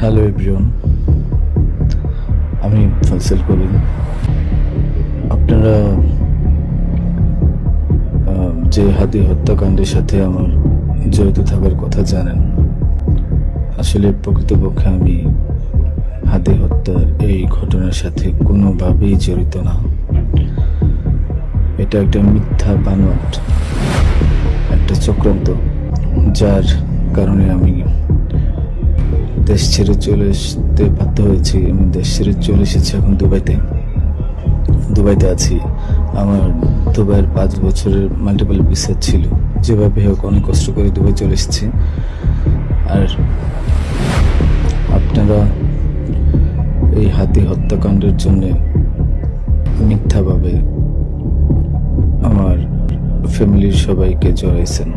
Hello everyone আমি ফয়সাল করিম। আপনারা যে হাতি হত্যাকাণ্ডের সাথে আমার জড়িত থাকার কথা জানেন, আসলে প্রকৃতপক্ষে আমি হাতি হত্যার এই ঘটনার সাথে কোনোভাবেই জড়িত না। এটা একটা মিথ্যা বানোয়াট, একটা চক্রান্ত, যার কারণে আমি দেশ ছেড়ে চলে আসতে বাধ্য হয়েছি। আমি দেশ ছেড়ে চলে এসেছি এখন দুবাইতে। দুবাইতে আছি। আমার দুবাইয়ের পাঁচ বছরের মাল্টিপল ভিসা ছিল। যেভাবে হোক অনেক কষ্ট করে দুবাই চলে এসেছি। আর আপনারা এই হাতি হত্যাকাণ্ডের জন্য মিথ্যাভাবে আমার ফ্যামিলির সবাইকে জড়াইছেন।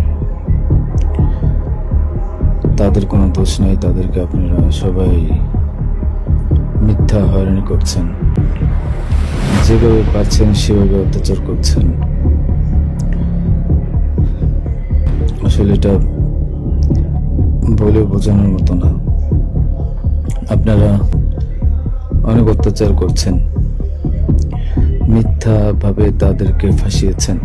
তাদের কোনো দোষ নেই, তাদেরকে আপনারা সবাই মিথ্যা হয়রানি করছেন। যেভাবে পারছেন, সেভাবে অত্যাচার করছেন। আসলে এটা বলে বোঝানোর মতো না। আপনারা অনেক অত্যাচার করছেন। মিথ্যাভাবে তাদেরকে ফাঁসিয়েছেন।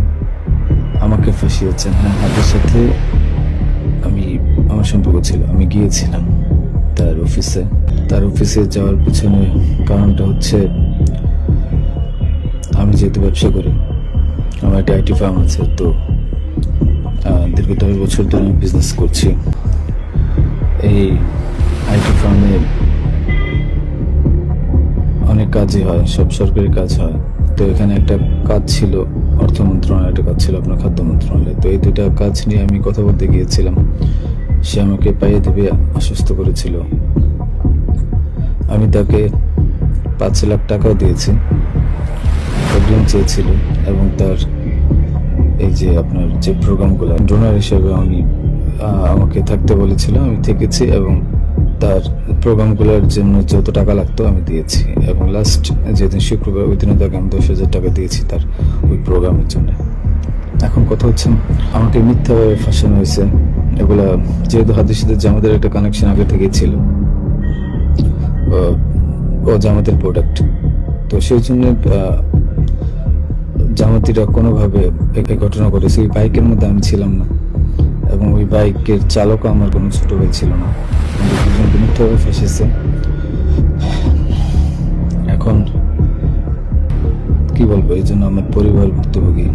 আমাকে ফাঁসিয়েছেন। হ্যাঁ হাতের সাথে আমার ছিল, আমি গিয়েছিলাম তার অফিসে। তার অফিসে যাওয়ার পিছনে কারণটা হচ্ছে, আমি যেহেতু ব্যবসা করি, আমার একটা আইটি ফার্ম আছে, তো দীর্ঘ দশ বছর ধরে আমি বিজনেস করছি। এই আইটি ফার্মে অনেক কাজই হয়, সব সরকারি কাজ হয়। তো এখানে একটা কাজ ছিল, অর্থ মন্ত্রণালয় একটা কাজ ছিল, আপনার খাদ্য মন্ত্রণালয়। তো এই দুটা কাজ নিয়ে আমি কথা বলতে গিয়েছিলাম। সে আমাকে পাইয়ে দেবে আশ্বস্ত করেছিল। আমি তাকে পাঁচ লাখ টাকাও দিয়েছি। অগ্রিম চেয়েছিল এবং তার এই যে আপনার যে প্রোগ্রামগুলো, ডোনার হিসেবে আমি আমাকে থাকতে বলেছিল, আমি থেকেছি এবং তার প্রোগ্রামগুলোর জন্য যত টাকা লাগতো আমি দিয়েছি। এবং লাস্ট যেদিন শুক্রবার, ওই দিনে তাকে আমি দশ হাজার টাকা দিয়েছি তার ওই প্রোগ্রামের জন্য। এখন কথা হচ্ছে, আমাকে মিথ্যাভাবে ফাঁসানো হয়েছে। এগুলা যেহেতু হাতের সাথে জামাতের একটা কানেকশন আগে থেকেই ছিল, ও- জামাতের প্রোডাক্ট তো সেই জন্য জামাতিরা কোনোভাবে এই ঘটনা করেছে ওই বাইকের মধ্যে আমি ছিলাম না এবং ওই বাইকের চালকও আমার কোনো ছোট ভাই ছিল না। মিথ্যাভাবে ফেসেছে। এখন কি বলব? এই জন্য আমার পরিবার ভুক্তভোগী